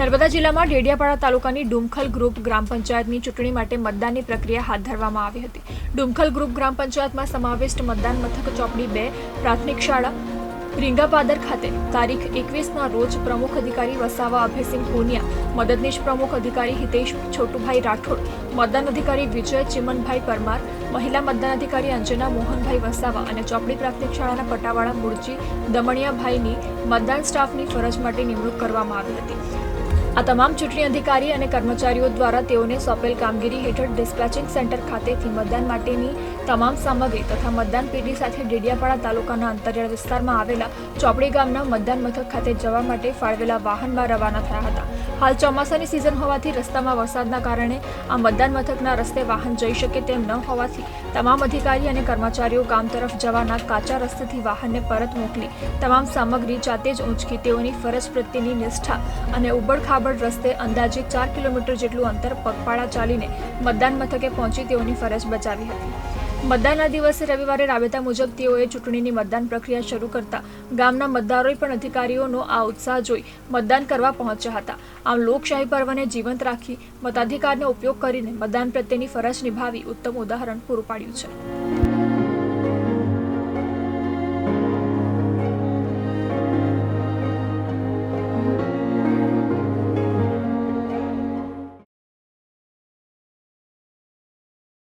નર્મદા જિલ્લામાં ડેડિયાપાડા તાલુકાની ડુમખલ ગ્રુપ ગ્રામ પંચાયતની ચૂંટણી માટે મતદાનની પ્રક્રિયા હાથ ધરવામાં આવી હતી. ડુમખલ ગ્રુપ ગ્રામ પંચાયતમાં સમાવિષ્ટ મતદાન મથક ચોપડી બે, પ્રાથમિક શાળા, રીંગાપાદર ખાતે તારીખ એકવીસના રોજ પ્રમુખ અધિકારી વસાવા અભયસિંહ પુનિયા, મદદનીશ પ્રમુખ અધિકારી હિતેશ છોટુભાઈ રાઠોડ, મતદાન અધિકારી વિજય ચિમનભાઈ પરમાર, મહિલા મતદાન અધિકારી અંજના મોહનભાઈ વસાવા અને ચોપડી પ્રાથમિક શાળાના પટાવાળા મુરજી દમણિયાભાઈની મતદાન સ્ટાફની ફરજ માટે નિમણૂક કરવામાં આવી હતી. આ તમામ ચૂંટણી અધિકારી અને કર્મચારીઓ દ્વારા તેઓને સોંપેલ કામગીરી હેઠળ ડિસ્પેચિંગ સેન્ટર ખાતેથી મતદાન માટેની તમામ સામગ્રી તથા મતદાન પેટી સાથે ડેડિયાપાડા તાલુકાના અંતરિયાળ વિસ્તારમાં આવેલા ચોપડી ગામના મતદાન મથક ખાતે જવા માટે ફાળવેલા વાહનમાં રવાના થયા હતા. હાલ ચોમાસાની સિઝન હોવાથી રસ્તામાં વરસાદના કારણે આ મતદાન મથકના રસ્તે વાહન જઈ શકે તેમ ન હોવાથી તમામ અધિકારી અને કર્મચારીઓ ગામ તરફ જવાના કાચા રસ્તેથી વાહનને પરત મોકલી તમામ સામગ્રી જાતે જ ઊંચકી તેઓની ફરજ પ્રત્યેની નિષ્ઠા અને ઉબડખાબડ રસ્તે અંદાજે ચાર કિલોમીટર જેટલું અંતર પગપાળા ચાલીને મતદાન મથકે પહોંચી તેઓની ફરજ બજાવી હતી. મતદાનના દિવસે રવિવારે રાબેતા મુજબ તેઓએ ચૂંટણીની મતદાન પ્રક્રિયા શરૂ કરતા ગામના મતદારોએ પણ અધિકારીઓનો આ ઉત્સાહ જોઈ મતદાન કરવા પહોંચ્યા હતા. આમ લોકશાહી પર્વને જીવંત રાખી મતાધિકારનો ઉપયોગ કરીને મતદાન પ્રત્યેની ફરજ નિભાવી ઉત્તમ ઉદાહરણ પૂરું પાડ્યું છે.